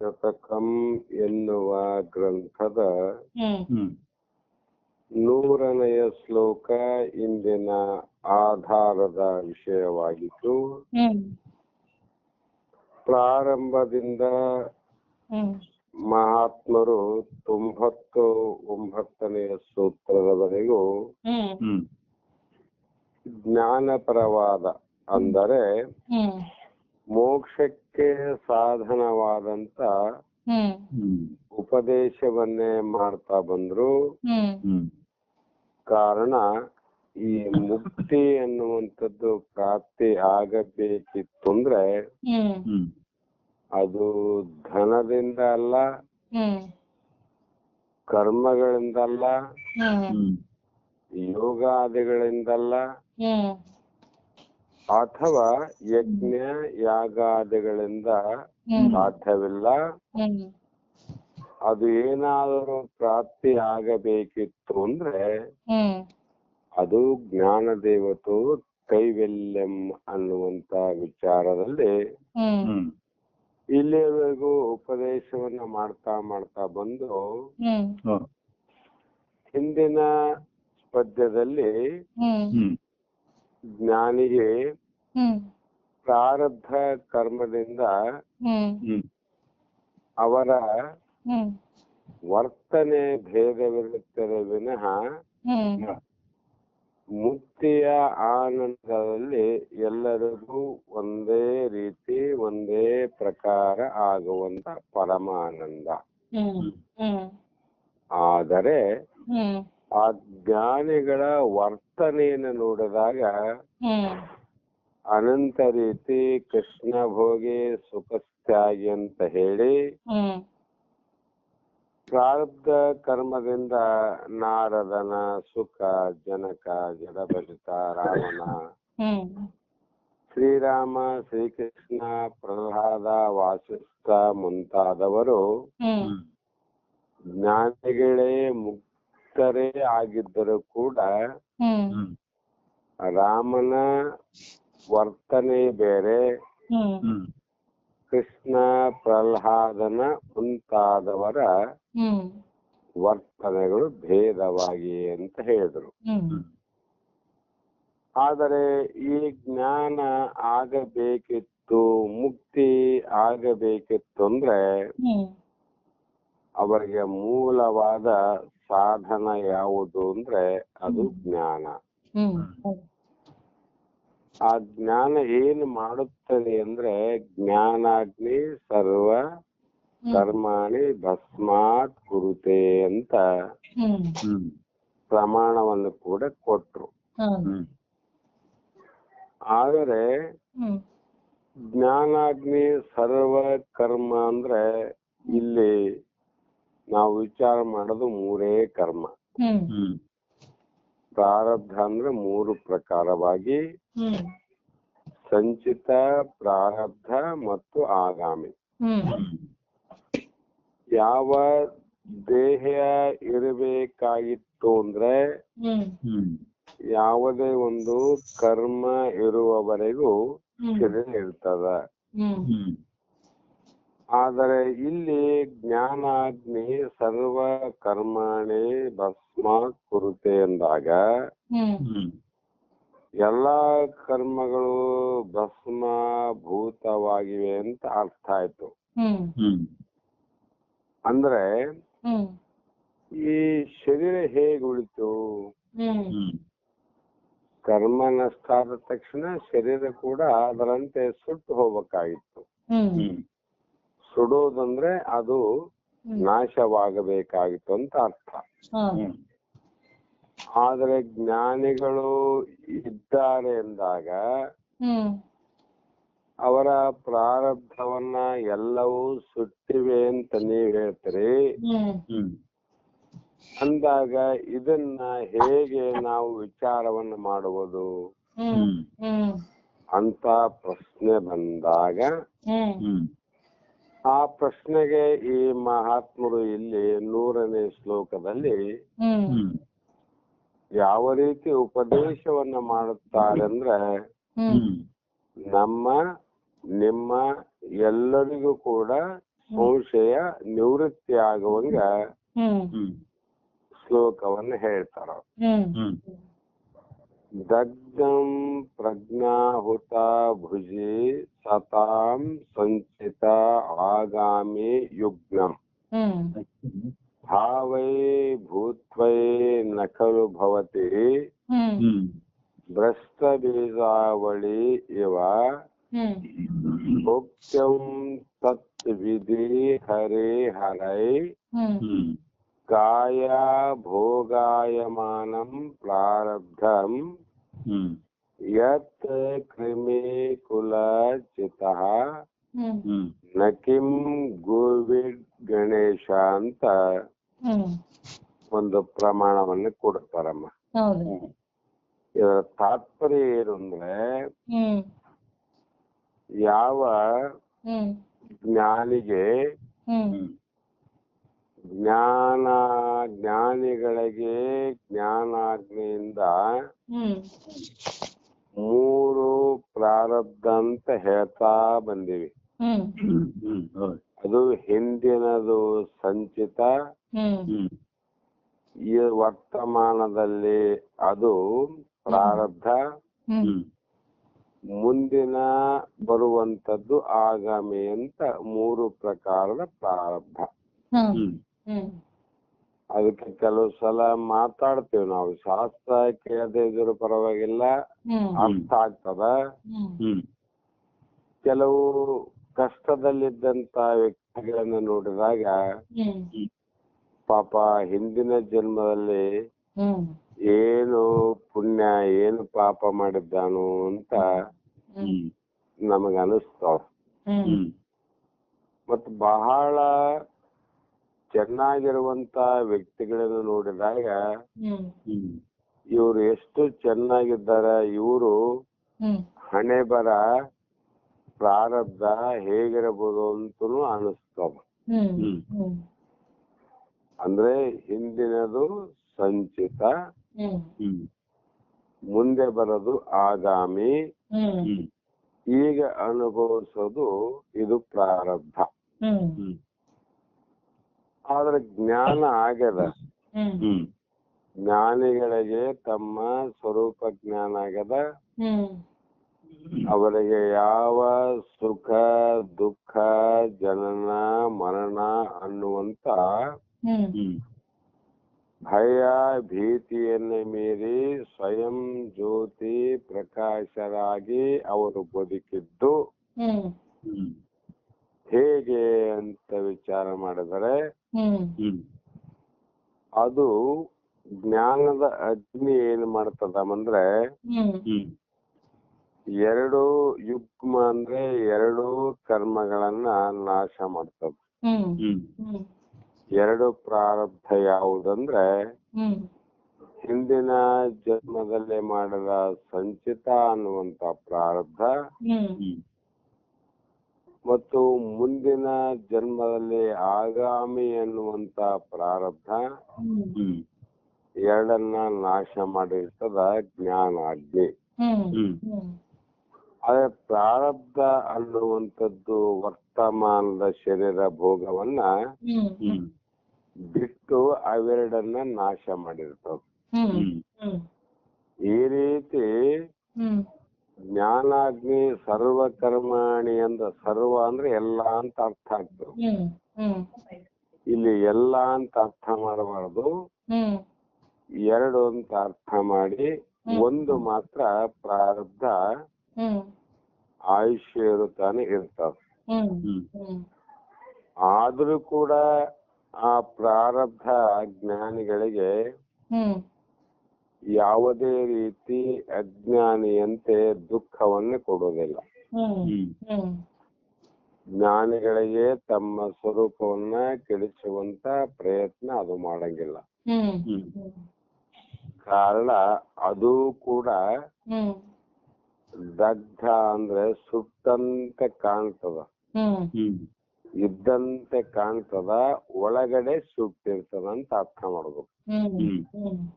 ಶತಕಂ ಎನ್ನುವ ಗ್ರಂಥದ ನೂರನೆಯ ಶ್ಲೋಕ ಇಂದಿನ ಆಧಾರದ ವಿಷಯವಾಗಿತ್ತು ಪ್ರಾರಂಭದಿಂದ ಮಹಾತ್ಮರು ತೊಂಬತ್ತು ಒಂಬತ್ತನೆಯ ಸೂತ್ರದವರೆಗೂ ಜ್ಞಾನಪರವಾದ ಅಂದರೆ ಹ್ಮ್. ಮೋಕ್ಷಕ್ಕೆ ಸಾಧನವಾದಂತ ಉಪದೇಶವನ್ನೇ ಮಾಡ್ತಾ ಬಂದ್ರು. ಕಾರಣ ಈ ಮುಕ್ತಿ ಅನ್ನುವಂಥದ್ದು ಪ್ರಾಪ್ತಿ ಆಗಬೇಕಿತ್ತು ಅಂದ್ರೆ ಅದು ಧನದಿಂದ ಅಲ್ಲ ಕರ್ಮಗಳಿಂದಲ್ಲ ಯೋಗಾದಿಗಳಿಂದಲ್ಲ ಅಥವಾ ಯಜ್ಞ ಯಾಗಾದಿಗಳಿಂದ ಸಾಧ್ಯವಿಲ್ಲ. ಅದು ಏನಾದರೂ ಪ್ರಾಪ್ತಿ ಆಗಬೇಕಿತ್ತು ಅಂದ್ರೆ ಅದು ಜ್ಞಾನ ದೇವತು ಕೈವೆಲ್ಯಂ ಅನ್ನುವಂತ ವಿಚಾರದಲ್ಲಿ ಇಲ್ಲಿವರೆಗೂ ಉಪದೇಶವನ್ನ ಮಾಡ್ತಾ ಮಾಡ್ತಾ ಬಂದು ಹಿಂದಿನ ಪದ್ಯದಲ್ಲಿ ಜ್ಞಾನಿಗೆ ಪ್ರಾರಬ್ಧ ಕರ್ಮದಿಂದ ಅವರ ವರ್ತನೆ ಭೇದವಿರುತ್ತದೆ ವಿನಃ ಮುಕ್ತಿಯ ಆನಂದದಲ್ಲಿ ಎಲ್ಲರಿಗೂ ಒಂದೇ ರೀತಿ ಒಂದೇ ಪ್ರಕಾರ ಆಗುವಂತ ಪರಮಾನಂದ. ಆದರೆ ಆ ಜ್ಞಾನಿಗಳ ವರ್ತನೆಯನ್ನು ನೋಡಿದಾಗ ಅನಂತ ರೀತಿ ಕೃಷ್ಣ ಭೋಗಿ ಸುಖಸ್ಥಾಗಿ ಅಂತ ಹೇಳಿ ಪ್ರಾರಬ್ಧ ಕರ್ಮದಿಂದ ನಾರದನ ಸುಖ ಜನಕ ಜಡಭರಿತ ರಾಮನ ಶ್ರೀರಾಮ ಶ್ರೀಕೃಷ್ಣ ಪ್ರಹ್ಲಾದ ವಾಸಿಷ್ಠ ಮುಂತಾದವರು ಜ್ಞಾನಿಗಳೇ ಜ್ಞಾನಿಗಳೇ ಮುಕ್ತರೇ ಆಗಿದ್ದರೂ ಕೂಡ ರಾಮನ ವರ್ತನೆ ಬೇರೆ ಕೃಷ್ಣ ಪ್ರಹ್ಲಾದನ ಮುಂತಾದವರ ಹ್ಮ್. ವರ್ತನೆಗಳು ಭೇದವಾಗಿ ಅಂತ ಹೇಳಿದ್ರು. ಹ್ಮ್. ಆದರೆ ಈ ಜ್ಞಾನ ಆಗಬೇಕಿತ್ತು ಮುಕ್ತಿ ಆಗಬೇಕಿತ್ತು ಅಂದ್ರೆ ಹ್ಮ್. ಅವರಿಗೆ ಮೂಲವಾದ ಸಾಧನ ಯಾವುದು ಅಂದ್ರೆ ಅದು ಜ್ಞಾನ. ಹ್ಮ್. ಆ ಜ್ಞಾನ ಏನು ಮಾಡುತ್ತದೆ ಅಂದ್ರೆ ಜ್ಞಾನಾಗ್ನಿ ಸರ್ವ ಕರ್ಮಾಣಿ ಭಸ್ಮಾತ್ ಕುರುತೆ ಅಂತ ಹ್ಮ್. ಹ್ಮ್. ಪ್ರಮಾಣವನ್ನು ಕೂಡ ಕೊಟ್ರು. ಆದರೆ ಹ್ಮ್. ಜ್ಞಾನಾಗ್ನಿ ಸರ್ವ ಕರ್ಮ ಅಂದ್ರೆ ಇಲ್ಲಿ ನಾವು ವಿಚಾರ ಮಾಡೋದು ಮೂರೇ ಕರ್ಮ. ಪ್ರಾರಬ್ಧ ಅಂದ್ರೆ ಮೂರು ಪ್ರಕಾರವಾಗಿ ಹ್ಮ್. ಸಂಚಿತ ಪ್ರಾರಬ್ಧ ಮತ್ತು ಆಗಾಮಿ. ಹ್ಮ್. ಯಾವ ದೇಹ ಇರಬೇಕಾಗಿತ್ತು ಅಂದ್ರೆ ಯಾವುದೇ ಒಂದು ಕರ್ಮ ಇರುವವರೆಗೂ ಶರೀರ ಇರ್ತದ. ಹ್ಮ್. ಹ್ಮ್. ಆದರೆ ಇಲ್ಲಿ ಜ್ಞಾನಾಗ್ನಿ ಸರ್ವ ಕರ್ಮಾಣಿ ಭಸ್ಮ ಕುರುತೆ ಎಂದಾಗ ಎಲ್ಲಾ ಕರ್ಮಗಳು ಭಸ್ಮ ಭೂತವಾಗಿವೆ ಅಂತ ಅರ್ಥ ಆಯ್ತು. ಅಂದ್ರೆ ಈ ಶರೀರ ಹೇಗೆ ಉಳಿತು? ಕರ್ಮ ನಷ್ಟ ಆದ ತಕ್ಷಣ ಶರೀರ ಕೂಡ ಅದರಂತೆ ಸುಟ್ಟು ಹೋಗ್ಬೇಕಾಗಿತ್ತು. ಸುಡೋದಂದ್ರೆ ಅದು ನಾಶವಾಗಬೇಕಾಗಿತ್ತು ಅಂತ ಅರ್ಥ. ಆದ್ರೆ ಆದರೆ ಜ್ಞಾನಿಗಳು ಇದ್ದಾರೆ ಎಂದಾಗ ಹ್ಮ್. ಅವರ ಪ್ರಾರಬ್ಧವನ್ನ ಎಲ್ಲವೂ ಸುಟ್ಟಿವೆ ಅಂತ ನೀವ್ ಹೇಳ್ತೀರಿ. ಅಂದಾಗ ಇದನ್ನ ಹೇಗೆ ನಾವು ವಿಚಾರವನ್ನು ಮಾಡುವುದು? ಹ್ಮ್. ಹ್ಮ್. ಅಂತ ಪ್ರಶ್ನೆ ಬಂದಾಗ ಆ ಪ್ರಶ್ನೆಗೆ ಈ ಮಹಾತ್ಮರು ಇಲ್ಲಿ ನೂರನೇ ಶ್ಲೋಕದಲ್ಲಿ ಯಾವ ರೀತಿ ಉಪದೇಶವನ್ನ ಮಾಡುತ್ತಾರೆ ಅಂದ್ರೆ ನಮ್ಮ ನಿಮ್ಮ ಎಲ್ಲರಿಗೂ ಕೂಡ ಸಂಶಯ ನಿವೃತ್ತಿ ಆಗುವಂಗ ಶ್ಲೋಕವನ್ನ ಹೇಳ್ತಾರ. ಹ್ಮ್ ಹ್ಮ್ ದಗ್ಧಂ ಪ್ರಜ್ಞಾಹುತ ಭುಜಿ ಸತಾಂ ಸಂಚಿತ ಆಗಾಮಿ ಯುಗ್ನಂ ಹ್ಮ್ ಭಾವೈ ಭೂತ್ವೈ ನ ಖಲು ಭವತಿ ಹ್ಮ್ ಹ್ಮ್ ಭ್ರಷ್ಟ ಬೀಜಾವಳಿ ಇವ ಹ್ಮ್ ಭೋಕ್ಯಂ ತತ್ ವಿಧಿ ಯತ್ ಕ್ರಿಮಿ ಕುಲ ಚಿತಃ ಹ್ಮ್. ಹ್ಮ್ ಗೋವಿಡ್ ಗಣೇಶ ಅಂತ ಒಂದು ಪ್ರಮಾಣವನ್ನು ಕೊಡ್ತಾರಮ್ಮ. ಹೌದು. ಇದರ ತಾತ್ಪರ್ಯ ಏನು ಅಂದ್ರೆ ಹ್ಮ್. ಯಾವ ಹ್ಮ್. ಜ್ಞಾನಿಗೆ ಜ್ಞಾನ ಜ್ಞಾನಿಗಳಿಗೆ ಜ್ಞಾನಾಗ್ನಿಯಿಂದ ಮೂರು ಪ್ರಾರಬ್ಧ ಅಂತ ಹೇಳ್ತಾ ಬಂದಿವಿ. ಅದು ಹಿಂದಿನದು ಸಂಚಿತ. ಈ ವರ್ತಮಾನದಲ್ಲಿ ಅದು ಪ್ರಾರಬ್ಧ. ಮುಂದಿನ ಬರುವಂತದ್ದು ಆಗಾಮಿ ಅಂತ ಮೂರು ಪ್ರಕಾರದ ಪ್ರಾರಬ್ಧ. ಅದಕ್ಕೆ ಕೆಲವು ಸಲ ಮಾತಾಡ್ತೇವೆ ನಾವು. ಶಾಸ್ತ್ರ ಕೇಳದೆ ಇದ್ರು ಪರವಾಗಿಲ್ಲ. ಹ್ಮ್. ಅರ್ಥ ಆಗ್ತದ. ಕೆಲವು ಕಷ್ಟದಲ್ಲಿದ್ದಂತ ವ್ಯಕ್ತಿಗಳನ್ನ ನೋಡಿದಾಗ ಹ್ಮ್. ಪಾಪ ಹಿಂದಿನ ಜನ್ಮದಲ್ಲಿ ಹ್ಮ್. ಏನು ಪುಣ್ಯ ಏನು ಪಾಪ ಮಾಡಿದ್ದಾನು ಅಂತ ನಮಗ ಅನಿಸ್ತಾವ ಹ್ಮ್. ಹ್ಮ್. ಬಹಳ ಚೆನ್ನಾಗಿರುವಂತ ವ್ಯಕ್ತಿಗಳನ್ನು ನೋಡಿದಾಗ ಇವರು ಎಷ್ಟು ಚೆನ್ನಾಗಿದ್ದಾರೆ ಇವರು ಹಣೆ ಬರ ಪ್ರಾರಬ್ಧ ಹೇಗಿರಬಹುದು ಅಂತನೂ ಅನಿಸ್ತವ. ಹ್ಮ್. ಹ್ಮ್. ಹ್ಮ್. ಅಂದ್ರೆ ಹಿಂದಿನದು ಸಂಚಿತ ಮುಂದೆ ಬರೋದು ಆಗಾಮಿ ಈಗ ಅನುಭವಿಸೋದು ಇದು ಪ್ರಾರಬ್ಧ. ಆದ್ರೆ ಜ್ಞಾನ ಆಗ್ಯದ. ಹ್ಮ್. ಜ್ಞಾನಿಗಳಿಗೆ ತಮ್ಮ ಸ್ವರೂಪ ಜ್ಞಾನ ಆಗ್ಯದ. ಅವರಿಗೆ ಯಾವ ಸುಖ ದುಃಖ ಜನನ ಮರಣ ಅನ್ನುವಂತ ಭಯ ಭೀತಿಯನ್ನು ಮೀರಿ ಸ್ವಯಂ ಜ್ಯೋತಿ ಪ್ರಕಾಶರಾಗಿ ಅವರು ಬದುಕಿದ್ದು. ಹೇಗೆ ಅಂತ ವಿಚಾರ ಮಾಡಿದರೆ ಅದು ಜ್ಞಾನದ ಅಗ್ನಿ ಏನ್ ಮಾಡ್ತದ ಅಂದ್ರೆ ಹ್ಮ್. ಎರಡು ಯುಗ್ಮ ಅಂದ್ರೆ ಎರಡು ಕರ್ಮಗಳನ್ನ ನಾಶ ಮಾಡ್ತದ ಎರಡು ಪ್ರಾರಬ್ಧ ಯಾವುದಂದ್ರೆ ಹಿಂದಿನ ಜನ್ಮದಲ್ಲಿ ಮಾಡಿದ ಸಂಚಿತ ಅನ್ನುವಂತ ಪ್ರಾರಬ್ಧ. ಮತ್ತು ಮುಂದಿನ ಜನ್ಮದಲ್ಲಿ ಆಗಾಮಿ ಎನ್ನುವಂತ ಪ್ರಾರಬ್ಧ ಎರಡನ್ನ ನಾಶ ಮಾಡಿರ್ತದ ಜ್ಞಾನ ಅಗ್ನಿ ಅದೇ ಆದ್ರೆ ಪ್ರಾರಬ್ಧ ಅನ್ನುವಂಥದ್ದು ವರ್ತಮಾನದ ಶರೀರ ಭೋಗವನ್ನ ಬಿಟ್ಟು ಅವೆರಡನ್ನ ನಾಶ ಮಾಡಿರ್ತದ. ಈ ರೀತಿ ಹ್ಮ್. ಜ್ಞಾನಾಗ್ನಿ ಸರ್ವ ಕರ್ಮಾಣಿ ಅಂದ ಸರ್ವ ಅಂದ್ರೆ ಎಲ್ಲಾ ಅಂತ ಅರ್ಥ ಆಗ್ತದೆ. ಇಲ್ಲಿ ಎಲ್ಲಾ ಅಂತ ಅರ್ಥ ಮಾಡಬಾರದು. ಎರಡು ಅಂತ ಅರ್ಥ ಮಾಡಿ ಒಂದು ಮಾತ್ರ ಪ್ರಾರಬ್ಧ ಆಯುಷ್ ಆಯುಷ್ಯ ಇರುತ್ತಾನೆ ಇರ್ತದೆ ಹ್ಮ್ ಆದ್ರೂ ಕೂಡ ಆ ಪ್ರಾರಬ್ಧ ಜ್ಞಾನಿಗಳಿಗೆ ಯಾವುದೇ ರೀತಿ ಅಜ್ಞಾನಿಯಂತೆ ದುಃಖವನ್ನು ಕೊಡುವುದಿಲ್ಲ. ಹ್ಮ್. ಹ್ಮ್. ಹ್ಮ್. ಜ್ಞಾನಿಗಳಿಗೆ ತಮ್ಮ ಸ್ವರೂಪವನ್ನ ಕೆಡಿಸುವಂತ ಪ್ರಯತ್ನ ಅದು ಮಾಡಂಗಿಲ್ಲ. ಹ್ಮ್. ಹ್ಮ್. ಹ್ಮ್ ಕಾರಣ ಅದು ಕೂಡ ಹ್ಮ್. ದಗ್ಧ ಅಂದ್ರೆ ಸುಟ್ಟಂತೆ ಕಾಣ್ತದ. ಹ್ಮ್. ಹ್ಮ್. ಇದ್ದಂತೆ ಕಾಣ್ತದ ಒಳಗಡೆ ಸುಟ್ಟಿರ್ತದ ಅಂತ ಅರ್ಥ ಮಾಡ್ಬೇಕು. ಹ್ಮ್. ಹ್ಮ್. ಹ್ಮ್.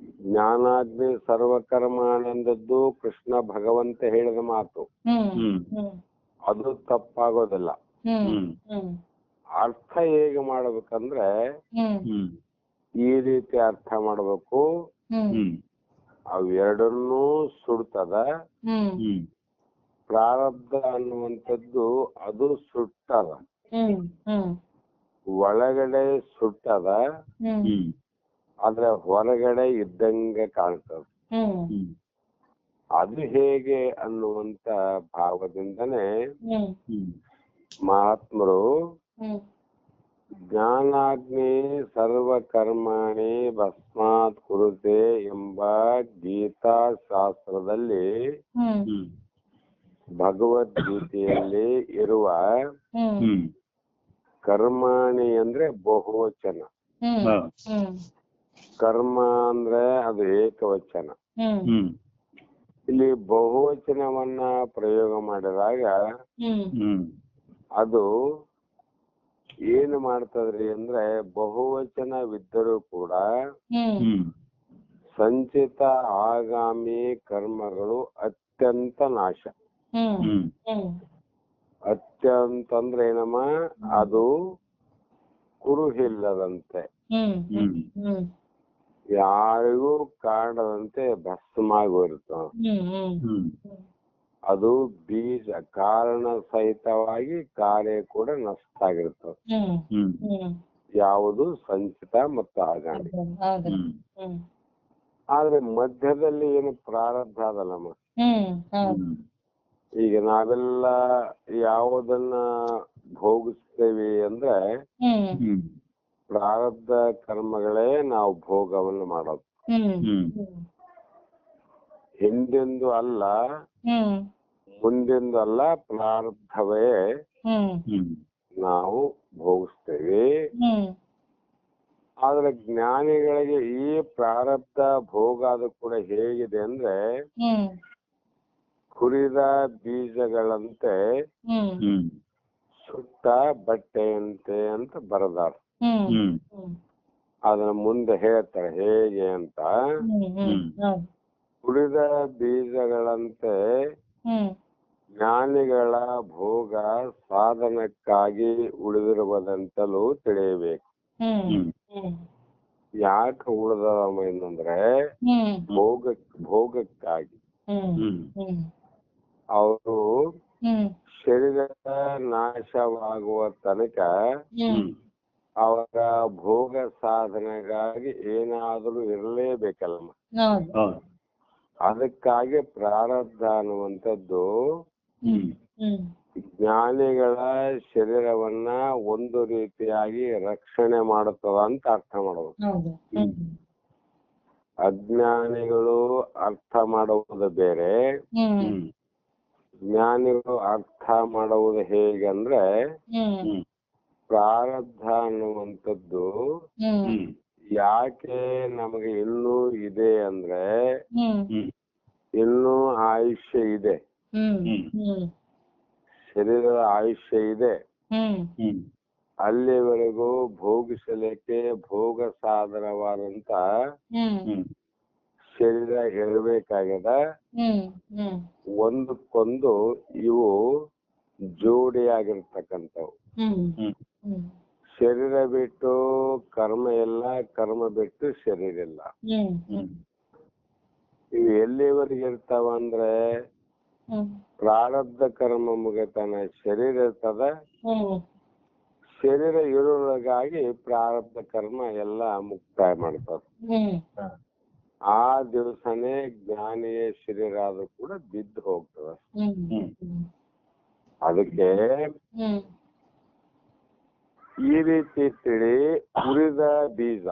ಜ್ಞಾನಾಗ್ನಿ ಸರ್ವಕರ್ಮಾನಂದದ್ದು ಕೃಷ್ಣ ಭಗವಂತ ಹೇಳಿದ ಮಾತು. ಅದು ತಪ್ಪಾಗೋದಿಲ್ಲ. ಅರ್ಥ ಹೇಗೆ ಮಾಡ್ಬೇಕಂದ್ರೆ ಈ ರೀತಿ ಅರ್ಥ ಮಾಡ್ಬೇಕು. ಅವೆರಡನ್ನೂ ಸುಡ್ತದ. ಪ್ರಾರಬ್ಧ ಅನ್ನುವಂಥದ್ದು ಅದು ಸುಟ್ಟದ. ಹ್ಮ್ ಹ್ಮ್. ಒಳಗಡೆ ಸುಟ್ಟದ. ಆದ್ರೆ ಹೊರಗಡೆ ಇದ್ದಂಗೆ ಕಾಣ್ತದೆ. ಅದು ಹೇಗೆ ಅನ್ನುವಂತ ಭಾವದಿಂದನೇ ಮಹಾತ್ಮರು ಹ್ಮ್. ಜ್ಞಾನಾಗ್ನಿ ಸರ್ವಕರ್ಮಾಣಿ ಭಸ್ಮಾತ್ ಕುರುತೆ ಎಂಬ ಗೀತಾ ಶಾಸ್ತ್ರದಲ್ಲಿ ಭಗವದ್ಗೀತೆಯಲ್ಲಿ ಇರುವ ಕರ್ಮಾಣಿ ಅಂದ್ರೆ ಬಹುವಚನ. ಹ್ಮ್. ಹ್ಮ್. ಕರ್ಮ ಅಂದ್ರೆ ಅದು ಏಕವಚನ. ಹ್ಮ್. ಇಲ್ಲಿ ಬಹುವಚನವನ್ನ ಪ್ರಯೋಗ ಮಾಡಿದಾಗ ಹ್ಮ್. ಅದು ಏನು ಮಾಡ್ತದ್ರಿ ಅಂದ್ರೆ ಬಹುವಚನವಿದ್ದರೂ ಕೂಡ ಸಂಚಿತ ಆಗಾಮಿ ಕರ್ಮಗಳು ಅತ್ಯಂತ ನಾಶ. ಅತ್ಯಂತ ಅಂದ್ರೆ ಏನಮ್ಮ? ಅದು ಕುರುಹಿಲ್ಲದಂತೆ. ಯಾರಿಗೂ ಹ್ಮ್ ಹ್ಮ್. ಅದು ಬೀಜ ಕಾರಣ ಸಹಿತವಾಗಿ ಕಾರ್ಯ ಕೂಡ ನಷ್ಟ ಹ್ಮ್ ಯಾವುದು ಸಂಚಿತ ಮತ್ತು ಆಗಾಮಿ ಆದ್ರೆ ಮಧ್ಯದಲ್ಲಿ ಏನು ಪ್ರಾರಬ್ಧ ಅದಲ್ಲಮ್ಮ ಈಗ ನಾವೆಲ್ಲ ಯಾವುದನ್ನ ಭೋಗಿಸ್ತೇವೆ ಅಂದ್ರೆ ಪ್ರಾರಬ್ಧ ಕರ್ಮಗಳೇ ನಾವು ಭೋಗವನ್ನು ಮಾಡೋದು. ಹಿಂದೆಂದು ಅಲ್ಲ ಮುಂದೆಂದು ಅಲ್ಲ ಪ್ರಾರಬ್ಧವೇ ನಾವು ಭೋಗಿಸ್ತೇವೆ. ಆದ್ರೆ ಜ್ಞಾನಿಗಳಿಗೆ ಈ ಪ್ರಾರಬ್ಧ ಭೋಗ ಅದು ಕೂಡ ಹೇಗಿದೆ ಅಂದ್ರೆ ಕುರಿದ ಹುರಿದ ಬೀಜಗಳಂತೆ ಸುಟ್ಟ ಬಟ್ಟೆಯಂತೆ ಅಂತ ಬರದಾರ ಹ್ಮ್ ಹ್ಮ್ ಹ್ಮ್ ಅದನ್ನ ಮುಂದೆ ಹೇಳ್ತಾರೆ ಹೇಗೆ ಅಂತ. ಉಳಿದ ಬೀಜಗಳಂತೆ ಜ್ಞಾನಿಗಳ ಭೋಗ ಸಾಧನಕ್ಕಾಗಿ ಉಳಿದಿರುವುದಂತಲೂ ತಿಳಿಯಬೇಕು. ಯಾಕೆ ಉಳಿದವ ಏನಂದ್ರೆ ಭೋಗ ಭೋಗಕ್ಕಾಗಿ. ಅವರು ಶರೀರ ನಾಶವಾಗುವ ತನಕ ಹ್ಮ್. ಅವರ ಭೋಗ ಸಾಧನೆಗಾಗಿ ಏನಾದರೂ ಇರಲೇಬೇಕಲ್ಲಮ್ಮ? ಹೌದು. ಹೌದು. ಅದಕ್ಕಾಗಿ ಪ್ರಾರಬ್ಧ ಅನ್ನುವಂಥದ್ದು ಜ್ಞಾನಿಗಳ ಶರೀರವನ್ನ ಒಂದು ರೀತಿಯಾಗಿ ರಕ್ಷಣೆ ಮಾಡುತ್ತದ ಅಂತ ಅರ್ಥ ಮಾಡುವ ಹೌದು. ಹ್ಮ್. ಅಜ್ಞಾನಿಗಳು ಅರ್ಥ ಮಾಡುವುದು ಬೇರೆ. ಜ್ಞಾನಿಗಳು ಅರ್ಥ ಮಾಡುವುದು ಹೇಗೆ ಅಂದ್ರೆ ಹ್ಮ್. ಹ್ಮ್. ಪ್ರಾರಬ್ಧ ಅನ್ನುವಂಥದ್ದು ಯಾಕೆ ನಮಗೆ ಇನ್ನೂ ಇದೆ ಅಂದ್ರೆ ಇನ್ನೂ ಆಯುಷ್ಯ ಇದೆ. ಶರೀರದ ಆಯುಷ್ಯ ಇದೆ. ಅಲ್ಲಿವರೆಗೂ ಭೋಗಿಸಲಿಕ್ಕೆ ಭೋಗ ಸಾಧನವಾದಂತ ಶರೀರ ಹ್ಮ್. ಒಂದಕ್ಕೊಂದು ಇವು ಜೋಡಿಯಾಗಿರ್ತಕ್ಕಂಥವು. ಶರೀರ ಬಿಟ್ಟು ಕರ್ಮ ಇಲ್ಲ ಕರ್ಮ ಬಿಟ್ಟು ಶರೀರ ಇಲ್ಲ. ಇವು ಎಲ್ಲಿವರೆಗೆ ಇರ್ತಾವ ಅಂದ್ರೆ ಪ್ರಾರಬ್ಧ ಕರ್ಮ ಮುಗಿತಾನ ಶರೀರ ಇರ್ತದ. ಶರೀರ ಇರೋದಾಗಿ ಪ್ರಾರಬ್ಧ ಕರ್ಮ ಎಲ್ಲ ಮುಕ್ತಾಯ ಮಾಡ್ತದ ಹ್ಮ್. ಆ ದಿವಸನೇ ಜ್ಞಾನಿಯ ಶರೀರ ಆದ್ರೂ ಕೂಡ ಬಿದ್ದು ಹೋಗ್ತದ. ಅದಕ್ಕೆ ಈ ರೀತಿ ತಿಳಿ ಹುರಿದ ಬೀಜ.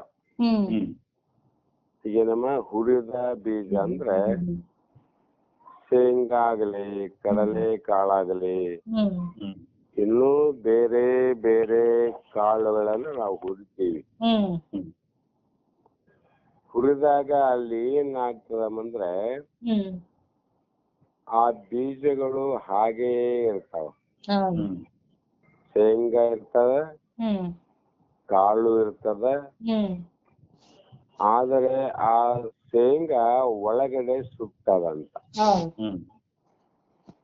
ಈಗ ನಮ್ಮ ಹುರಿದ ಬೀಜ ಅಂದ್ರೆ ಶೇಂಗಾ ಆಗಲಿ ಕಡಲೆ ಕಾಳಾಗಲಿ. ಇನ್ನೂ ಬೇರೆ ಬೇರೆ ಕಾಳುಗಳನ್ನ ನಾವು ಹುರಿತೀವಿ. ಹುರಿದಾಗ ಅಲ್ಲಿ ಏನಾಗ್ತದ ಹ್ಮ್. ಆ ಬೀಜಗಳು ಹಾಗೇ ಇರ್ತಾವ. ಶೇಂಗಾ ಇರ್ತದ ಹ್ಮ್ ಕಾಳು ಇರ್ತದ. ಹ್ಮ್. ಆದರೆ ಆ ಶೇಂಗಾ ಒಳಗಡೆ ಸುಟ್ಟದಂತ. ಹೌದು. ಹ್ಮ್.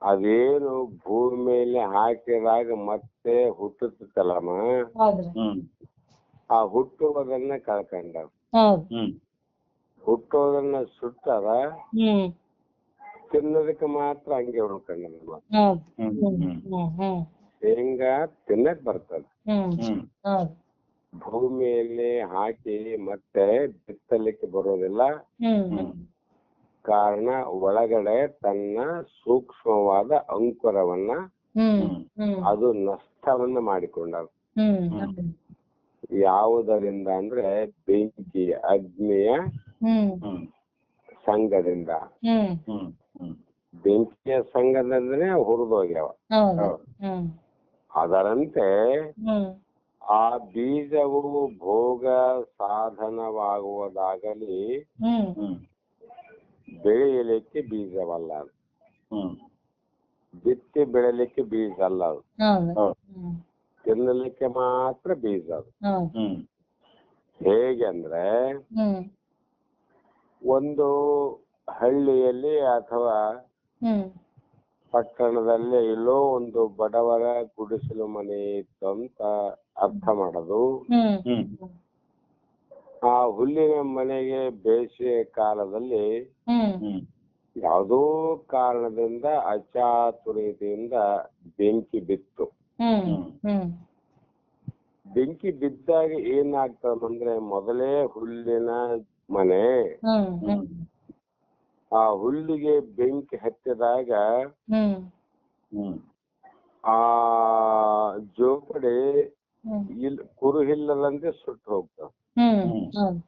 ಅದೇನು ಭೂಮಿ ಮೇಲೆ ಹಾಕಿದಾಗ ಮತ್ತೆ ಹುಟ್ಟುತ್ತಲ್ಲಮ್ಮ ಹೌದ್ರಿ ಹ್ಮ್. ಆ ಹುಟ್ಟುವುದನ್ನ ಕಳ್ಕಂಡ. ಹೌದ್. ಹ್ಮ್. ಹುಟ್ಟೋದನ್ನ ಸುಟ್ಟಾರ ಹ್ಮ್. ತಿನ್ನೋದಕ್ಕೆ ಮಾತ್ರ ಹಂಗೆ ಉಳ್ಕೊಂಡದ ಶೇಂಗಾ ತಿನ್ನಕ್ ಬರ್ತದ. ಭೂಮಿಯಲ್ಲಿ ಹಾಕಿ ಮತ್ತೆ ಬಿತ್ತಲಿಕ್ಕೆ ಬರೋದಿಲ್ಲ. ಕಾರಣ ಒಳಗಡೆ ತನ್ನ ಸೂಕ್ಷ್ಮವಾದ ಅಂಕುರವನ್ನ ಅದು ನಷ್ಟವನ್ನ ಮಾಡಿಕೊಂಡ ಯಾವುದರಿಂದ ಅಂದ್ರೆ ಬೆಂಕಿ ಅಗ್ನಿಯ ಸಂಘದಿಂದ. ಬೆಂಕಿಯ ಸಂಘದಿಂದನೇ ಹುರಿದೋಗ್ಯಾವ. ಅದರಂತೆ ಆ ಬೀಜವು ಭೋಗ ಸಾಧನವಾಗುವುದಾಗಲಿ ಬೆಳೆಯಲಿಕ್ಕೆ ಬೀಜವಲ್ಲ. ಹ್ಮ್. ಬಿತ್ತಿ ಬೆಳೆಯಲಿಕ್ಕೆ ಬೀಜ ಅಲ್ಲ ಅದು. ಹೌದು. ಹ್ಮ್. ತಿನ್ನಲಿಕ್ಕೆ ಮಾತ್ರ ಬೀಜ ಅದು. ಹೇಗೆ ಅಂದ್ರೆ ಹ್ಮ್. ಒಂದು ಹಳ್ಳಿಯಲ್ಲಿ ಅಥವಾ ಹ್ಮ್. ಪಟ್ಟಣದಲ್ಲಿ ಎಲ್ಲೋ ಒಂದು ಬಡವರ ಗುಡಿಸಲು ಮನೆ ಇತ್ತು ಅಂತ ಅರ್ಥ ಮಾಡೋದು. ಆ ಹುಲ್ಲಿನ ಮನೆಗೆ ಬೇಸಿಗೆ ಕಾಲದಲ್ಲಿ ಯಾವುದೋ ಕಾರಣದಿಂದ ಅಚಾತುರ್ಯತೆಯಿಂದ ಬೆಂಕಿ ಬಿತ್ತು. ಹ್ಮ್. ಹ್ಮ್. ಹ್ಮ್. ಬೆಂಕಿ ಬಿದ್ದಾಗ ಏನಾಗ್ತದಂದ್ರೆ ಮೊದಲೇ ಹುಲ್ಲಿನ ಮನೆ ಹ್ಮ್. ಹ್ಮ್. ಆ ಹುಲ್ಲಿಗೆ ಬೆಂಕಿ ಹತ್ತಿದಾಗ ಆ ಜೋಪಡಿ ಇಲ್ ಕುರುಹಿಲ್ಲದಂತೆ ಸುಟ್ಟು ಹೋಗ್ತಾವ. ಹ್ಮ್.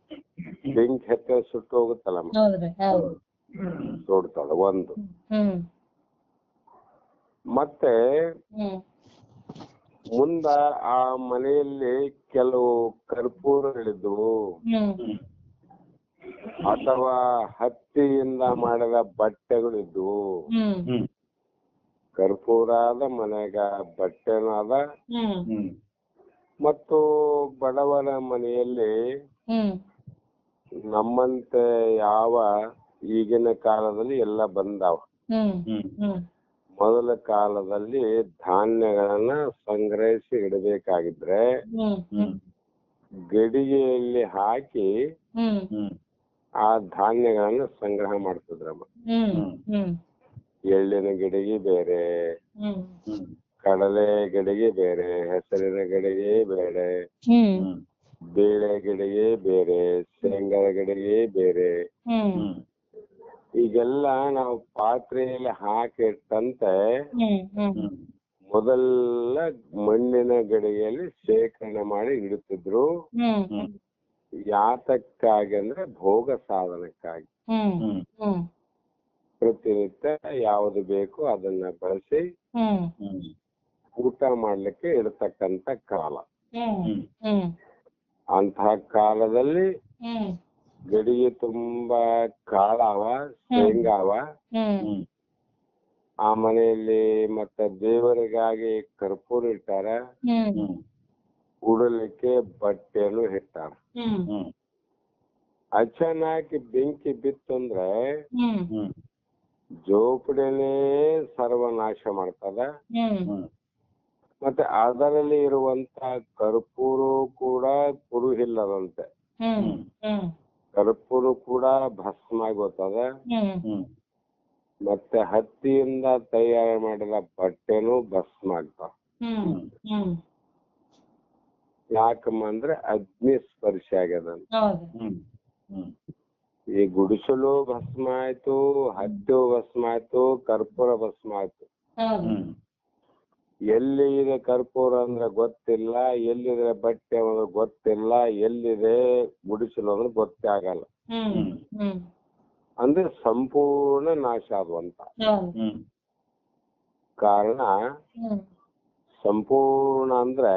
ಬೆಂಕಿ ಹತ್ತಿರ ಸುಟ್ಟು ಹೋಗುತ್ತಲ್ಲ ಸುಡ್ತಾಳ ಒಂದು. ಹ್ಮ್. ಮತ್ತೆ ಹ್ಮ್. ಮುಂದ ಆ ಮನೆಯಲ್ಲಿ ಕೆಲವು ಕರ್ಪೂರಗಳಿದ್ವು ಅಥವಾ ಹತ್ತಿಯಿಂದ ಮಾಡಿದ ಬಟ್ಟೆಗಳಿದ್ವು ಕರ್ಪೂರಾದ ಮನೆಗ ಬಟ್ಟೆನಾದ ಮತ್ತು ಬಡವರ ಮನೆಯಲ್ಲಿ ಹ್ಮ್. ನಮ್ಮಂತೆ ಯಾವ ಈಗಿನ ಕಾಲದಲ್ಲಿ ಎಲ್ಲ ಬಂದಾವ. ಹ್ಮ್. ಹ್ಮ್. ಹ್ಮ್. ಮೊದಲ ಕಾಲದಲ್ಲಿ ಧಾನ್ಯಗಳನ್ನ ಸಂಗ್ರಹಿಸಿ ಇಡಬೇಕಾಗಿದ್ರೆ ಹ್ಮ್. ಹ್ಮ್. ಗಡಿಗೆಯಲ್ಲಿ ಹಾಕಿ ಆ ಧಾನ್ಯಗಳನ್ನ ಸಂಗ್ರಹ ಮಾಡ್ತಿದ್ರಮ್ಮ ಹ್ಮ್ ಹ್ಮ್. ಎಳ್ಳಿನ ಗಡಿಗೆ ಬೇರೆ ಕಡಲೆ ಗಡಿಗೆ ಬೇರೆ ಹೆಸರಿನ ಗಡಿಗೆ ಬೇರೆ ಬೇಳೆ ಗಿಡಗಿ ಬೇರೆ ಶೇಂಗಾ ಗಡಿಗೆ ಬೇರೆ. ಈಗೆಲ್ಲ ನಾವು ಪಾತ್ರೆಯಲ್ಲಿ ಹಾಕಿಟ್ಟಂತೆ ಹ್ಮ್ ಹ್ಮ್. ಹ್ಮ್. ಮೊದಲ ಮಣ್ಣಿನ ಗಡಿಗೆಯಲ್ಲಿ ಶೇಖರಣೆ ಮಾಡಿ ಇಡುತ್ತಿದ್ರು. ಹ್ಮ್. ಹ್ಮ್. ಯಾತಕ್ಕಾಗಿ ಅಂದ್ರೆ ಭೋಗ ಸಾಧನಕ್ಕಾಗಿ. ಪ್ರತಿನಿತ್ಯ ಯಾವ್ದು ಬೇಕು ಅದನ್ನ ಬಳಸಿ ಊಟ ಮಾಡ್ಲಿಕ್ಕೆ ಇರತಕ್ಕಂತ ಕಾಲ. ಅಂತ ಅಂತಹ ಕಾಲದಲ್ಲಿ ಗಡಿಗೆ ತುಂಬಾ ಕಾಳವ ಶೇಂಗಾವ ಆ ಮನೆಯಲ್ಲಿ ಮತ್ತೆ ದೇವರಿಗಾಗಿ ಕರ್ಪೂರ ಇಟ್ಟಾರ. ಉಡಲಿಕ್ಕೆ ಬಟ್ಟೆನು ಇಟ್ಟಾರ. ಅಚಾನಕ್ ಬೆಂಕಿ ಬಿತ್ತಂದ್ರೆ ಜೋಪಡಿನೇ ಸರ್ವನಾಶ ಮಾಡ್ತದ. ಮತ್ತೆ ಅದರಲ್ಲಿ ಇರುವಂತ ಕರ್ಪೂರ ಕೂಡ ಕುರುಹಿಲ್ಲದಂತೆ. ಹ್ಮ್. ಹ್ಮ್. ಕರ್ಪೂರ ಕೂಡ ಭಸ್ಮ ಆಗೋತದ ಹ್ಮ್. ಹ್ಮ್. ಮತ್ತೆ ಹತ್ತಿಯಿಂದ ತಯಾರು ಮಾಡಿದ ಬಟ್ಟೆನೂ ಭಸ್ಮ ಆಗ್ತಾವ ಹ್ಮ್. ಹ್ಮ್. ಯಾಕಮ್ಮ ಅಂದ್ರೆ ಅಗ್ನಿ ಸ್ಪರ್ಶ ಆಗ್ಯದ ಈ ಗುಡಿಸಲು ಭಸ್ಮ ಆಯ್ತು ಹದ್ದು ಭಸ್ಮ ಆಯ್ತು ಕರ್ಪೂರ ಭಸ್ಮ ಆಯ್ತು. ಎಲ್ಲಿ ಇದೆ ಕರ್ಪೂರ ಅಂದ್ರೆ ಗೊತ್ತಿಲ್ಲ ಎಲ್ಲಿದೆ ಬಟ್ಟೆ ಅಂದ್ರೆ ಗೊತ್ತಿಲ್ಲ ಎಲ್ಲಿದೆ ಗುಡಿಸಲು ಅಂದ್ರೆ ಗೊತ್ತೇ ಆಗಲ್ಲ. ಅಂದ್ರೆ ಸಂಪೂರ್ಣ ನಾಶ ಆಗುವಂತ ಕಾರಣ ಸಂಪೂರ್ಣ ಅಂದ್ರೆ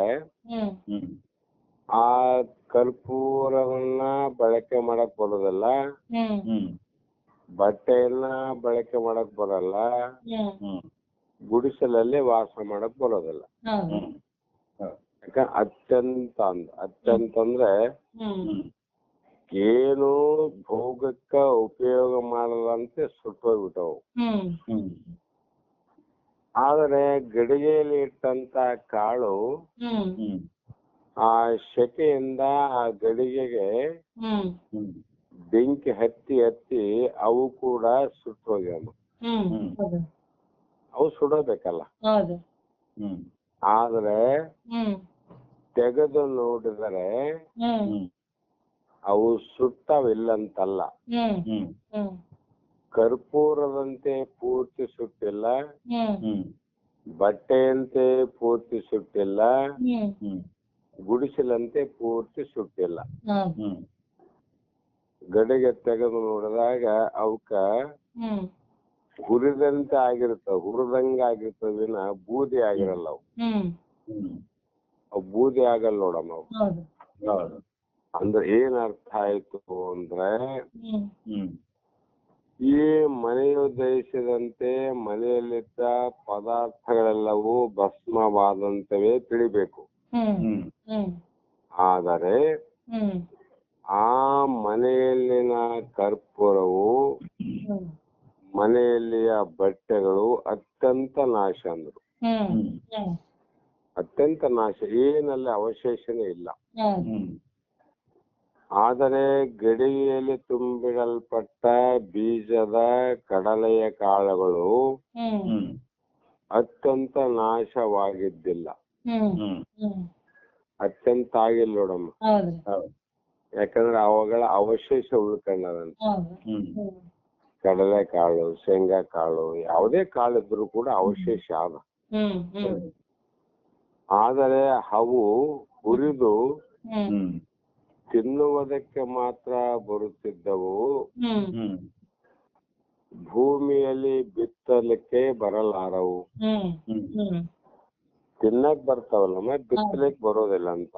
ಆ ಕರ್ಪೂರವನ್ನ ಬಳಕೆ ಮಾಡಕ್ ಬರೋದಲ್ಲ? ಬಟ್ಟೆಯನ್ನ ಬಳಕೆ ಮಾಡಕ್ ಬರಲ್ಲ? ಗುಡಿಸಲಲ್ಲಿ ವಾಸ ಮಾಡಕ್ ಬರೋದಿಲ್ಲ? ಅತ್ಯಂತ ಅಂದ್ ಅತ್ಯಂತ ಅಂದ್ರೆ ಏನು ಭೋಗಕ್ಕ ಉಪಯೋಗ ಮಾಡದಂತೆ ಸುಟ್ಟೋಗ್ಬಿಟ್ಟವು. ಹ್ಮ್ ಹ್ಮ್ ಆದರೆ ಗಡಿಗೆಯಲ್ಲಿ ಇಟ್ಟಂತ ಕಾಳು ಹ್ಮ್. ಆ ಶಕೆಯಿಂದ ಆ ಗಡಿಗೆಗೆ ಹ್ಮ್. ಬೆಂಕಿ ಹತ್ತಿ ಹತ್ತಿ ಅವು ಕೂಡ ಸುಟ್ಟೋಗ್ಯಾವ. ಹ್ಮ್. ಹ್ಮ್. ಹೌದು. ಅವು ಸುಡಬೇಕಲ್ಲ. ಹೌದು. ಹ್ಮ್. ಆದ್ರೆ ಹ್ಮ್. ತೆಗೆದು ನೋಡಿದರೆ ಹ್ಮ್. ಅವು ಸುಟ್ಟವಿಲ್ಲಂತಲ್ಲ. ಹ್ಮ್. ಹ್ಮ್. ಹ್ಮ್. ಕರ್ಪೂರದಂತೆ ಪೂರ್ತಿ ಸುಟ್ಟಿಲ್ಲ. ಹ್ಮ್. ಹ್ಮ್. ಬಟ್ಟೆಯಂತೆ ಪೂರ್ತಿ ಸುಟ್ಟಿಲ್ಲ ಗುಡಿಸಲಂತೆ ಪೂರ್ತಿ ಸುಟ್ಟಿಲ್ಲ ಗಡಿಗೆ ತೆಗೆದು ನೋಡಿದಾಗ ಅವಕ್ಕ ಹ್ಮ್. ಹುರಿದಂತೆ ಆಗಿರ್ತಾವ ಹುರಿದಂಗ ಆಗಿರ್ತಾವ ವಿನ ಬೂದಿ ಆಗಿರಲ್ಲ ಅವು. ಬೂದಿ ಆಗಲ್ಲ ನೋಡಮ್ಮ ಅವು. ಹೌದು. ಹೌದು. ಅಂದ್ರೆ ಏನ್ ಅರ್ಥ ಆಯ್ತು ಅಂದ್ರೆ ಈ ಮನೆಯು ದಹಿಸಿದಂತೆ ಮನೆಯಲ್ಲಿದ್ದ ಪದಾರ್ಥಗಳೆಲ್ಲವೂ ಭಸ್ಮವಾದಂತವೇ ತಿಳಿಬೇಕು. ಹ್ಮ್. ಹ್ಮ್. ಹ್ಮ್. ಆದರೆ ಹ್ಮ್. ಆ ಮನೆಯಲ್ಲಿನ ಕರ್ಪೂರವು ಮನೆಯಲ್ಲಿಯ ಬಟ್ಟೆಗಳು ಅತ್ಯಂತ ನಾಶ ಅಂದ್ರು. ಅತ್ಯಂತ ನಾಶ ಏನಲ್ಲಿ ಅವಶೇಷನೇ ಇಲ್ಲ. ಆದರೆ ಗಡಿಗೆಯಲ್ಲಿ ತುಂಬಿಡಲ್ಪಟ್ಟ ಬೀಜದ ಕಡಲೆಯ ಕಾಳುಗಳು ಅತ್ಯಂತ ನಾಶವಾಗಿದ್ದಿಲ್ಲ. ಹ್ಮ್. ಹ್ಮ್. ಹ್ಮ್. ಅತ್ಯಂತ ಆಗಿಲ್ಲ ನೋಡಮ್ಮ ಯಾಕಂದ್ರೆ ಅವುಗಳ ಅವಶೇಷ ಉಳ್ಕೊಂಡದಂತ ಹೌದು. ಹ್ಮ್. ಹ್ಮ್. ಕಡಲೆ ಕಾಳು ಶೇಂಗಾ ಕಾಳು ಯಾವುದೇ ಕಾಳು ಇದ್ರೂ ಕೂಡ ಅವಶೇಷ ಹ್ಮ್ ಆದರೆ ಅವು ಹುರಿದು ತಿನ್ನುವುದಕ್ಕೆ ಮಾತ್ರ ಬರುತ್ತಿದ್ದವು. ಭೂಮಿಯಲ್ಲಿ ಬಿತ್ತಲಿಕ್ಕೆ ಬರಲಾರವು. ತಿನ್ನಕ್ ಬರ್ತಾವಲ್ಲ ಮತ್ತೆ ಬಿತ್ತಲಿಕ್ಕೆ ಬರೋದಿಲ್ಲ ಅಂತ.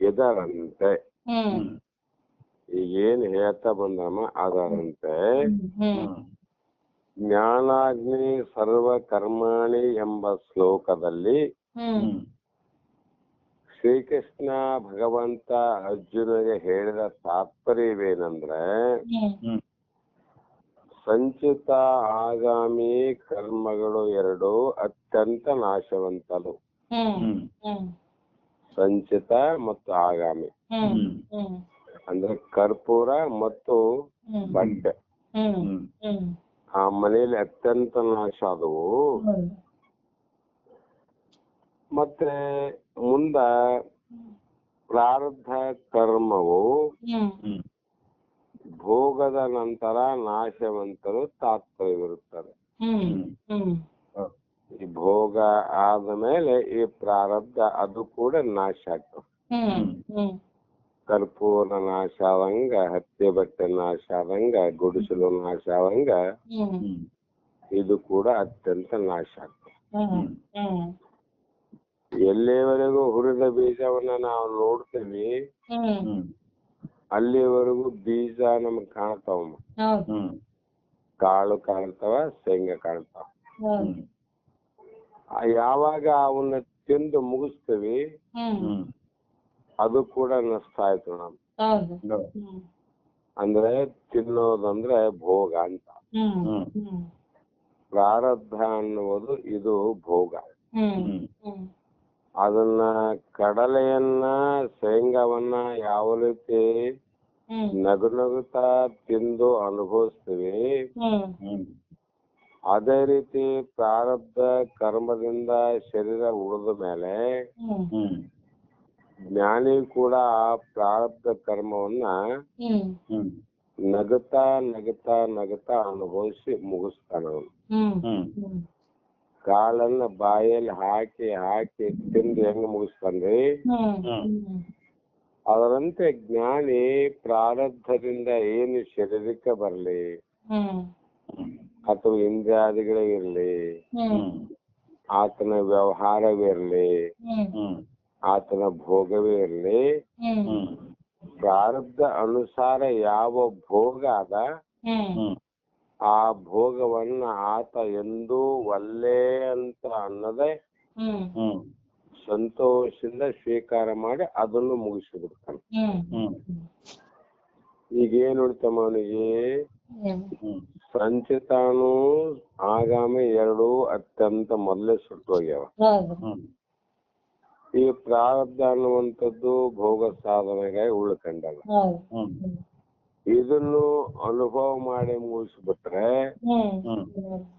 ಇದಾರಂತೆ. ಏನ್ ಹೇಳ್ತಾ ಬಂದಮ್ಮ ಅದರಂತೆ. ಜ್ಞಾನಾಗ್ನಿ ಸರ್ವ ಕರ್ಮಾಣಿ ಎಂಬ ಶ್ಲೋಕದಲ್ಲಿ ಶ್ರೀಕೃಷ್ಣ ಭಗವಂತ ಅರ್ಜುನಗೆ ಹೇಳಿದ ತಾತ್ಪರ್ಯವೇನಂದ್ರೆ ಸಂಚಿತ ಆಗಾಮಿ ಕರ್ಮಗಳು ಎರಡು ಅತ್ಯಂತ ನಾಶವಂತಲು ಸಂಚಿತ ಮತ್ತು ಆಗಾಮಿ. ಅಂದ್ರೆ ಕರ್ಪೂರ ಮತ್ತು ಬಂಡೆ ಬಟ್ಟೆ. ಆ ಮನೆಯಲ್ಲಿ ಅತ್ಯಂತ ನಾಶ ಆದವು. ಮತ್ತೆ ಮುಂದ ಪ್ರಾರಬ್ಧ ಕರ್ಮವು ಭೋಗದ ನಂತರ ನಾಶವಂತರು ತಾತ್ಪರ್ಯವಿರುತ್ತದೆ ಈ ಭೋಗ ಆದ ಮೇಲೆ ಈ ಪ್ರಾರಬ್ಧ ಅದು ಕೂಡ ನಾಶ ಆಗ್ತದೆ. ಕರ್ಪೂರ ನಾಶ ಆದಂಗ ಹತ್ತಿ ಬಟ್ಟೆ ನಾಶ ಆದಂಗ ಗುಡಿಸಲು ನಾಶ ಆದಂಗ ಇದು ಕೂಡ ಅತ್ಯಂತ ನಾಶ ಆಗ್ತದೆ. ಎಲ್ಲಿವರೆಗೂ ಹುರಿದ ಬೀಜವನ್ನ ನಾವು ನೋಡ್ತೀವಿ ಹ್ಮ್. ಅಲ್ಲಿವರೆಗೂ ಬೀಜ ನಮಗ್ ಕಾಣ್ತಾವಮ್ಮ ಹೌದು. ಹ್ಮ್. ಕಾಳು ಕಾಣ್ತಾವ ಶೇಂಗಾ ಕಾಣ್ತಾವ. ಹೌದು. ಆ ಯಾವಾಗ ಅವನ್ನ ತಿಂದು ಮುಗಿಸ್ತೀವಿ ಹ್ಮ್. ಅದು ಕೂಡ ನಷ್ಟ ಆಯ್ತು ನಮ್. ಹೌದು. ಹೌದು. ಹ್ಮ್. ಅಂದ್ರೆ ತಿನ್ನೋದಂದ್ರೆ ಭೋಗ ಅಂತ. ಹ್ಮ್. ಹ್ಮ್. ಪ್ರಾರಬ್ಧ ಅನ್ನುವುದು ಇದು ಭೋಗ. ಹ್ಮ್. ಹ್ಮ್. ಹ್ಮ್. ಅದನ್ನ ಕಡಲೆಯನ್ನ ಶೇಂಗಾವನ್ನ ಯಾವ ರೀತಿ ಹ್ಮ್. ನಗು ನಗುತ್ತಾ ತಿಂದು ಅನುಭವಿಸ್ತೀವಿ ಹ್ಮ್. ಅದೇ ರೀತಿ ಪ್ರಾರಬ್ಧ ಕರ್ಮದಿಂದ ಶರೀರ ಉಳಿದ ಮೇಲೆ ಹ್ಮ್. ಹ್ಮ್. ಜ್ಞಾನಿ ಕೂಡ ಆ ಪ್ರಾರಬ್ಧ ಕರ್ಮವನ್ನ ಹ್ಮ್. ಹ್ಮ್. ನಗುತ್ತಾ ನಗುತ್ತಾ ನಗುತ್ತಾ ಅನುಭವಿಸಿ ಮುಗಿಸ್ತಾನ ಅವನು. ಹ್ಮ್. ಹ್ಮ್. ಹ್ಮ್. ಕಾಳನ್ನ ಬಾಯಲ್ಲಿ ಹಾಕಿ ಹಾಕಿ ತಿಂದು ಹೆಂಗ್ ಮುಗಿಸ್ತಾನ್ರಿ ಅದರಂತೆ ಜ್ಞಾನಿ ಪ್ರಾರಬ್ಧದಿಂದ ಏನು ಶರೀರಕ್ಕೆ ಬರಲಿ? ಅಥವಾ ಇಂದ್ರಾದಿಗಳೇ ಹ್ಮ್ ಹ್ಮ್. ಆತನ ವ್ಯವಹಾರವಿರ್ಲಿ ಆತನ ಭೋಗವೇ ಇರಲಿ? ಪ್ರಾರಬ್ಧ ಅನುಸಾರ ಯಾವ ಭೋಗ ಅದ? ಆ ಭೋಗವನ್ನ ಆತ ಎಂದೂ ಒಲ್ಲೆ ಅಂತ ಅನ್ನದೆ ಸಂತೋಷದಿಂದ ಸ್ವೀಕಾರ ಮಾಡಿ ಅದನ್ನು ಮುಗಿಸಿ ಬಿಡ್ತಾನೆ. ಹ್ಮ್. ಈಗ ಏನ್? ಉಳಿತಮ್ಮ ಅವನಿಗೆ ಸಂಚಿತಾನು ಆಗಾಮಿ ಎರಡು ಅತ್ಯಂತ ಮೊದಲೇ ಸುಟ್ಟು ಹೋಗ್ಯಾವ ಹೌದು ಈ ಪ್ರಾರಬ್ಧ ಅನ್ನುವಂಥದ್ದು ಭೋಗ ಸಾಧನೆಗಾಗಿ ಉಳ್ಕೊಂಡಲ್ಲ. ಇದನ್ನು ಅನುಭವ ಮಾಡಿ ಮುಗಿಸ್ಬಿಟ್ರೆ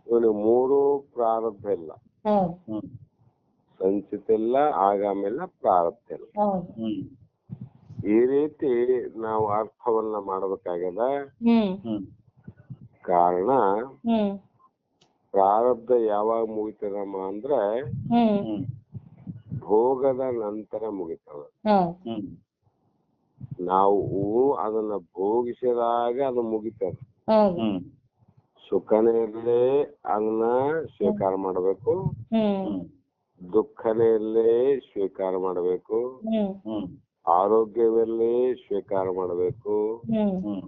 ಇವನು ಮೂರು ಪ್ರಾರಬ್ಧ ಇಲ್ಲ. ಸಂಚಿತ ಇಲ್ಲ ಆಗಾಮಿಲ್ಲ ಪ್ರಾರಬ್ಧ ಇಲ್ಲ. ಈ ರೀತಿ ನಾವು ಅರ್ಥವನ್ನ ಮಾಡಬೇಕಾಗ್ಯದ? ಕಾರಣ ಪ್ರಾರಬ್ಧ ಯಾವಾಗ ಮುಗಿತದಮ್ಮ ಅಂದ್ರೆ ಭೋಗದ ನಂತರ ಮುಗಿತದ. ನಾವು ಅದನ್ನ ಭೋಗಿಸಿದಾಗ ಅದು ಮುಗಿತದ. ಹೌದು. ಸುಖನೇ ಇರ್ಲಿ ಅದನ್ನ ಸ್ವೀಕಾರ ಮಾಡಬೇಕು. ಹ್ಮ್. ದುಃಖನೇ ಇರ್ಲಿ ಸ್ವೀಕಾರ ಮಾಡಬೇಕು. ಹ್ಮ್. ಹ್ಮ್. ಸ್ವೀಕಾರ ಮಾಡಬೇಕು. ಹ್ಮ್.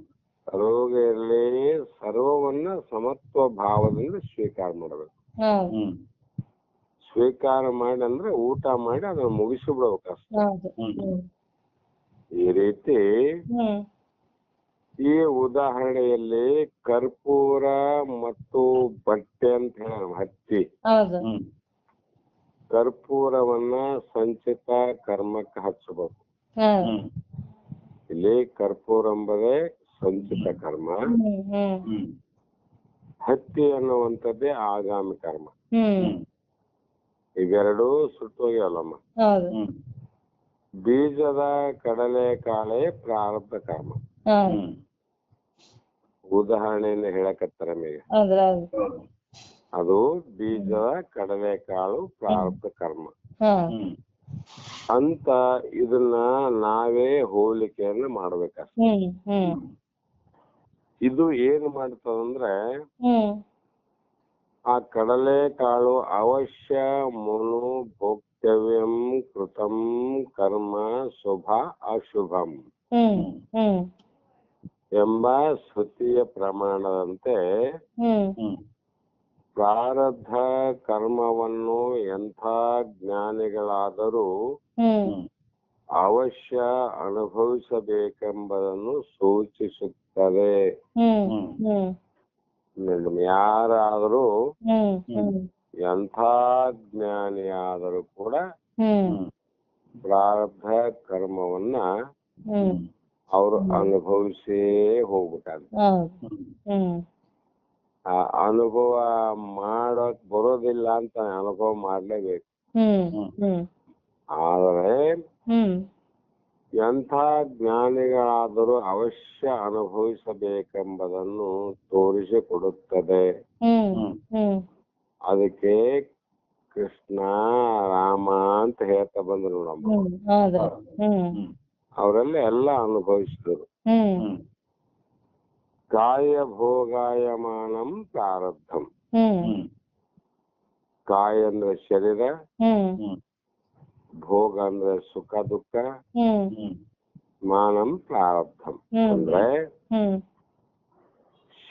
ರೋಗ ಇರ್ಲಿ ಸರ್ವವನ್ನ ಸಮತ್ವ ಭಾವದಿಂದ ಸ್ವೀಕಾರ ಮಾಡಬೇಕು. ಹೌದು. ಹ್ಮ್. ಸ್ವೀಕಾರ ಮಾಡಿ ಅಂದ್ರೆ ಊಟ ಮಾಡಿ ಅದನ್ನ ಮುಗಿಸಿಬಿಡ್ಬೇಕು ಅಷ್ಟೇ. ಹೌದು. ಹ್ಮ್. ಹ್ಮ್. ಈ ರೀತಿ ಈ ಉದಾಹರಣೆಯಲ್ಲಿ ಕರ್ಪೂರ ಮತ್ತು ಬಟ್ಟೆ ಅಂತ ಹೇಳ ಹತ್ತಿ ಹೌದು. ಕರ್ಪೂರವನ್ನ ಸಂಚಿತ ಕರ್ಮಕ್ಕೆ ಹಚ್ಚಬೇಕು. ಹ್ಮ್. ಇಲ್ಲಿ ಕರ್ಪೂರ ಎಂಬುದೇ ಸಂಚಿತ ಕರ್ಮ. ಹತ್ತಿ ಅನ್ನುವಂಥದ್ದೇ ಆಗಾಮಿ ಕರ್ಮ. ಇವೆರಡೂ ಸುಟ್ಟೋಗ್ಯಾವಲ್ಲಮ್ಮ. ಹ್ಮ್. ಬೀಜದ ಕಡಲೆಕಾಳೆ ಪ್ರಾರಬ್ಧ ಕರ್ಮ. ಉದಾಹರಣೆಯಿಂದ ಹೇಳಕತ್ತಾರ ಹೌದು ಅದು ಬೀಜದ ಕಡಲೆಕಾಳು ಪ್ರಾರಬ್ಧ ಕರ್ಮ. ಅಂತ ಇದನ್ನ ನಾವೇ ಹೋಲಿಕೆಯನ್ನ ಹ್ಮ್ ಇದು ಏನ್ ಮಾಡ್ತದಂದ್ರೆ ಆ ಕಡಲೆಕಾಳು ಅವಶ್ಯ ಮುನು ಭೋಕ್ತವ್ಯಂ ಕೃತಂ ಕರ್ಮ ಶುಭ ಅಶುಭಂ ಎಂಬ ಶ್ರುತಿಯ ಪ್ರಮಾಣದಂತೆ ಪ್ರಾರಬ್ಧ ಕರ್ಮವನ್ನು ಎಂಥ ಜ್ಞಾನಿಗಳಾದರೂ ಅವಶ್ಯ ಅನುಭವಿಸಬೇಕೆಂಬುದನ್ನು ಸೂಚಿಸುತ್ತದೆ। ಹ್ಮ್ ಹ್ಮ್. ಹ್ಮ್. ಯಾರಾದರೂ ಎಂಥ ಜ್ಞಾನಿಯಾದರೂ ಕೂಡ ಪ್ರಾರಬ್ಧ ಕರ್ಮವನ್ನ ಹ್ಮ್. ಅವರು ಅನುಭವಿಸೇ ಹೋಗ್ಬೇಕಾಗ್ತದೆ ಹ್ಮ್. ಹ್ಮ್. ಆ ಅನುಭವ ಮಾಡೋಕ್ ಬರೋದಿಲ್ಲ ಅಂತ ಅನುಭವ ಮಾಡ್ಲೇಬೇಕು. ಹ್ಮ್. ಹ್ಮ್. ಆದರೆ ಹ್ಮ್. ಎಂಥ ಜ್ಞಾನಿಗಳಾದರೂ ಅವಶ್ಯ ಅನುಭವಿಸಬೇಕೆಂಬುದನ್ನು ತೋರಿಸಿಕೊಡುತ್ತದೆ ಹ್ಮ್. ಹ್ಮ್. ಹ್ಮ್. ಅದಕ್ಕೆ ಕೃಷ್ಣ ರಾಮ ಅಂತ ಹೇಳ್ತಾ ಬಂದ್ರು ನೋಡಮ್ಮ. ಅವರೆಲ್ಲ ಎಲ್ಲ ಅನುಭವಿಸಿದರು. ಕಾಯ ಭೋಗಾಯಮಾನಂ ಪ್ರಾರಬ್ಧಂ. ಕಾಯ ಅಂದ್ರೆ ಶರೀರ ಭೋಗ ಅಂದ್ರೆ ಸುಖ ದುಃಖ ಮಾನಂ ಪ್ರಾರಬ್ಧಂ. ಅಂದ್ರೆ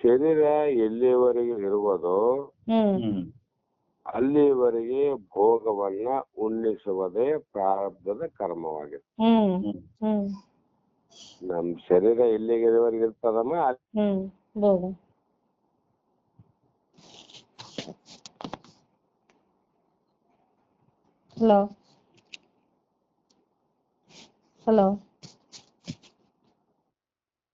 ಶರೀರ ಎಲ್ಲಿವರೆಗೆ ಇರುವುದೋ ಅಲ್ಲಿವರೆಗೆ ಭೋಗವನ್ನ ಉಣ್ಣಿಸುವುದೇ ಪ್ರಾರಬ್ಧದ ಕರ್ಮವಾಗಿದೆ ಹ್ಮ್ ಹ್ಮ್. ಹ್ಮ್. ನಮ್ ಶರೀರ ಎಲ್ಲಿವರೆಗೆ ಇರ್ತದಮ್ಮ? ಅಲ್ಲಿ ಹ್ಮ್ ಬೋಗ ಹಲೋ. ಹಲೋ.